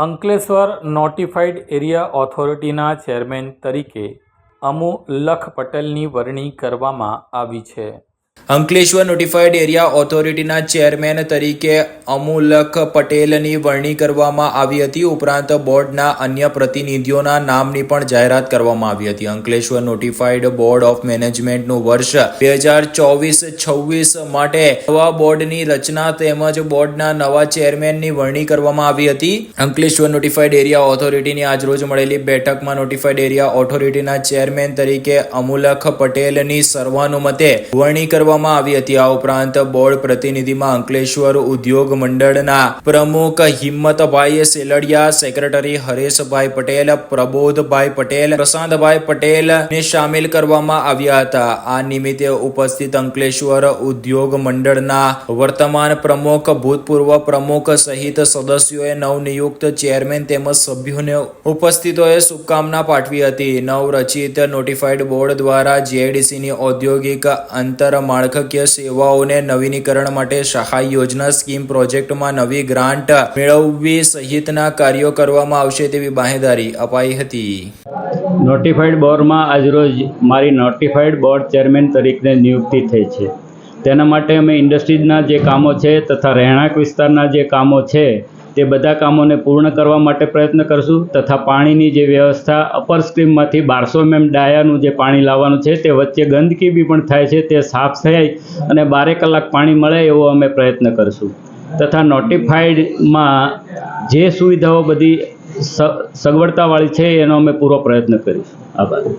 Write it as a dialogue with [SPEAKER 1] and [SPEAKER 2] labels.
[SPEAKER 1] Ankleshwar notified area ઓથોરિટીના chairman તરીકે Amulakh પટેલની વરણી કરવામાં આવી છે.
[SPEAKER 2] અંકલેશ્વર નોટિફાઈડ એરિયા ઓથોરિટીના ચેરમેન તરીકે અમુલક પટેલની વરણી કરવામાં આવી હતી. ઉપરાંત બોર્ડના અન્ય પ્રતિનિધિઓના નામની પણ જાહેરાત કરવામાં આવી હતી. અંકલેશ્વર નોટિફાઈડ બોર્ડ ઓફ મેનેજમેન્ટનું વર્ષ બે હજાર ચોવીસ છવ્વીસ માટે નવા બોર્ડની રચના તેમજ બોર્ડના નવા ચેરમેનની વરણી કરવામાં આવી હતી. અંકલેશ્વર નોટિફાઈડ એરિયા ઓથોરિટીની આજરોજ મળેલી બેઠકમાં નોટિફાઈડ એરિયા ઓથોરિટીના ચેરમેન તરીકે અમુલક પટેલની સર્વાનુમતે વરણી કરવામાં આવી હતી. આ ઉપરાંત બોર્ડ પ્રતિનિધિમાં અંકલેશ્વર ઉદ્યોગ મંડળના પ્રમુખ હિંમતભાઈ સેલડિયા, સેક્રેટરી હરેશભાઈ પટેલ, પ્રબોધભાઈ પટેલ, પ્રશાંતભાઈ પટેલ ને સામેલ કરવામાં આવ્યા હતા. આ નિમિત્તે ઉપસ્થિત અંકલેશ્વર ઉદ્યોગ મંડળના વર્તમાન પ્રમુખ, ભૂતપૂર્વ પ્રમુખ સહિત સદસ્યોએ નવનિયુક્ત ચેરમેન તેમજ સભ્યોને ઉપસ્થિતોએ શુભકામના પાઠવી હતી. નવરચિત નોટિફાઈડ બોર્ડ દ્વારા જીઆઈડીસીની ઔદ્યોગિક આંતરમાળખાકીય સેવાઓને નવીનીકરણ માટે સહાય યોજના સ્કીમ પ્રોજેક્ટમાં નવી ગ્રાન્ટ મેળવવી સહિતના કાર્યો કરવામાં આવશે તેવી બાહેદારી અપાઈ હતી.
[SPEAKER 3] નોટિફાઈડ બોર્ડમાં આજરોજ મારી નોટિફાઈડ બોર્ડ ચેરમેન તરીકે નિયુક્તિ થઈ છે. તેના માટે અમે ઇન્ડસ્ટ્રીઝના જે કામો છે તથા રહેણાંક વિસ્તારના જે કામો છે તે બધા કામોને પૂર્ણ કરવા માટે પ્રયત્ન કરશું તથા પાણીની જે વ્યવસ્થા અપર સ્ટ્રીમમાંથી બારસો એમએમ ડાયાનું જે પાણી લાવવાનું છે તે વચ્ચે ગંદકી બી પણ થાય છે, તે સાફ થાય અને બારે કલાક પાણી મળે એવો અમે પ્રયત્ન કરશું. તથા નોટિફાઈડમાં જે સુવિધાઓ બધી સગવડતાવાળી છે એનો અમે પૂરો પ્રયત્ન કરીશું. આભાર.